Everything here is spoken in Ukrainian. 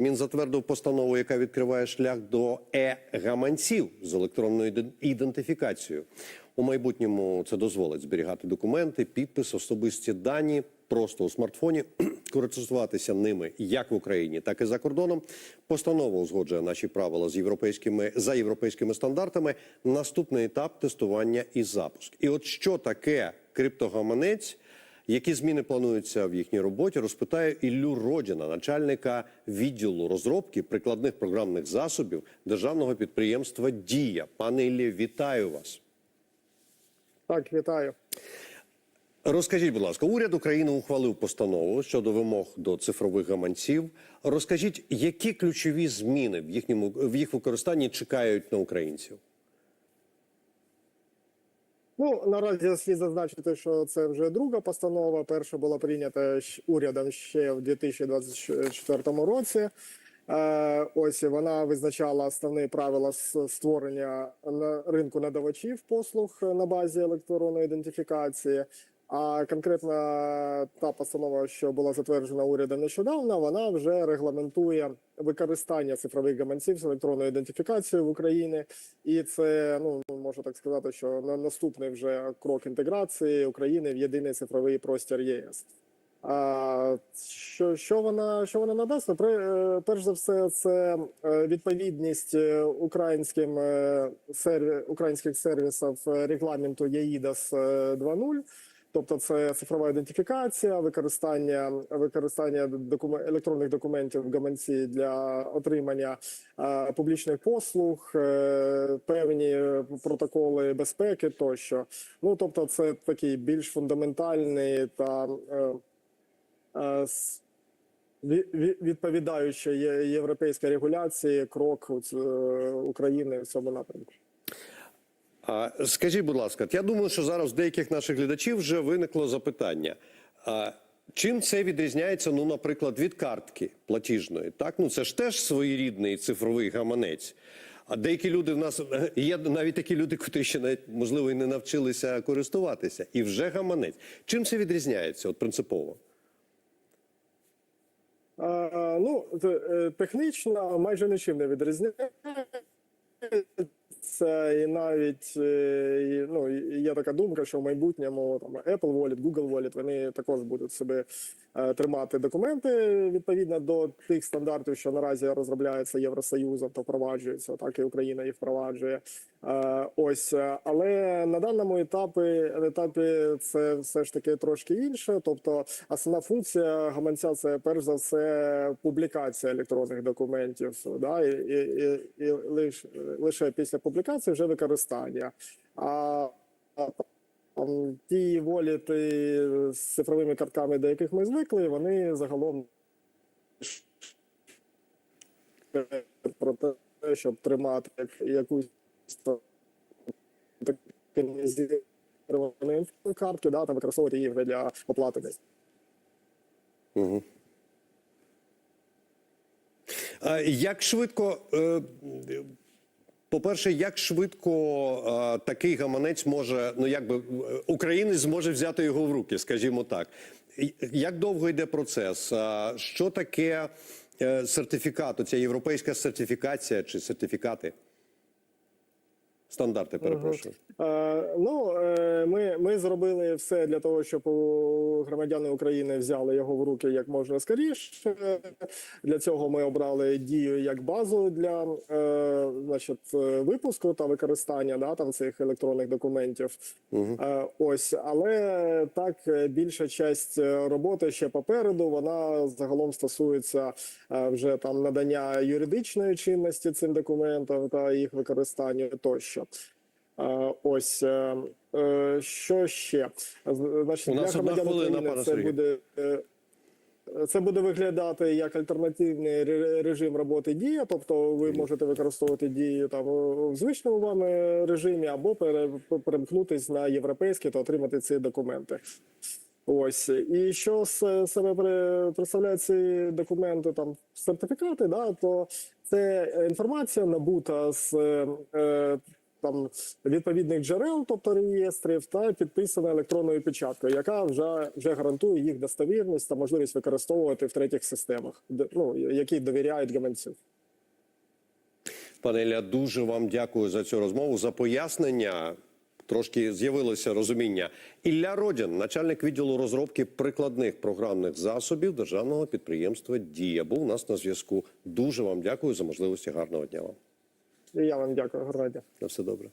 Він затвердив постанову, яка відкриває шлях до е-гаманців з електронною ідентифікацією. У майбутньому це дозволить зберігати документи, підпис, особисті дані просто у смартфоні, користуватися ними як в Україні, так і за кордоном. Постанова узгоджує наші правила з європейськими за європейськими стандартами. Наступний етап тестування і запуск. І от що таке криптогаманець? Які зміни плануються в їхній роботі? Розпитаю Іллю Родіна, начальника відділу розробки прикладних програмних засобів державного підприємства Дія. Пане Іллі, вітаю вас. Так, вітаю. Розкажіть, будь ласка, уряд України ухвалив постанову щодо вимог до цифрових гаманців. Розкажіть, які ключові зміни в їхньому в їх використанні чекають на українців? Ну наразі слід зазначити, що це вже друга постанова. Перша була прийнята урядом ще в 2024 році. Е, ось вона визначала основні правила створення на ринку надавачів послуг на базі електронної ідентифікації. А конкретно та постанова, що була затверджена урядом нещодавно, вона вже регламентує використання цифрових гаманців з електронною ідентифікацією в Україні, і це ну можу так сказати, що на наступний вже крок інтеграції України в єдиний цифровий простір ЄС. А що, що вона що вона надасть? Ну, при- е, перш за все, це е, відповідність е, українським серві, українських сервісів регламенту ЄІДАС 2.0. Тобто це цифрова ідентифікація, використання використання докумен, електронних документів в гаманці для отримання е, публічних послуг, е, певні протоколи безпеки тощо. Ну тобто, це такий більш фундаментальний та е, е, відповідаючий європейській регуляції крок е, України в цьому напрямку. А скажіть, будь ласка, я думаю, що зараз в деяких наших глядачів вже виникло запитання. А, чим це відрізняється, ну, наприклад, від картки платіжної? Так, ну це ж теж своєрідний цифровий гаманець. А деякі люди в нас е, є навіть такі люди, котрі ще навіть можливо і не навчилися користуватися, і вже гаманець. Чим це відрізняється? От принципово? Е, Ну, е, технічно майже нічим не відрізняється. І навіть е, ну, є така думка, що в майбутньому там Apple Wallet, Google Wallet, вони також будуть себе тримати документи відповідно до тих стандартів, що наразі розробляються Євросоюзом та впроваджуються, так і Україна їх впроваджує. Е, Ось, е, але на даному етапі етапі це все ж таки трошки інше. Тобто, основна функція гаманця це перш за все публікація електронних документів. Да, і, і, і, лише, лише після публікації вже використання. А ті воліти з цифровими картками, до яких ми звикли, вони загалом про те, щоб тримати якусь токенізовану картку, да, там використовувати її для оплати десь. Угу. А як швидко, е, по-перше, як швидко е, такий гаманець може, ну якби е, українець зможе взяти його в руки, скажімо так. Як довго йде процес? Е, Що таке е, сертифікат? Оця європейська сертифікація чи сертифікати? Стандарти, перепрошую. Е, ну, е, ми, ми зробили все для того, щоб громадяни України взяли його в руки як можна скоріше. Для цього ми обрали дію як базу для е, значить, е, випуску та використання да, там, цих електронних документів. Е, ось, але так, е, більша часть е, роботи ще попереду. Вона загалом стосується вже там надання юридичної чинності цим документам та їх використання тощо. Е, Ось е, е, що ще? Значить, У нас для громадян України це буде. е, Це буде виглядати як альтернативний режим роботи дія, тобто ви можете використовувати дію там у звичному вам режимі, або перемкнутись на європейський та отримати ці документи. Ось і що з себе представляють ці документи, там сертифікати, да, то це інформація набута з е, там відповідних джерел, тобто реєстрів, та підписана електронною печаткою, яка вже, вже гарантує їх достовірність та можливість використовувати в третіх системах, ну, які довіряють гаманцю. Пане Ілля, дуже вам дякую за цю розмову, за пояснення. Трошки з'явилося розуміння. Ілля Родін, начальник відділу розробки прикладних програмних засобів державного підприємства Дія, був у нас на зв'язку. Дуже вам дякую за можливості. Гарного дня вам. І я вам дякую, гарного. На все добре.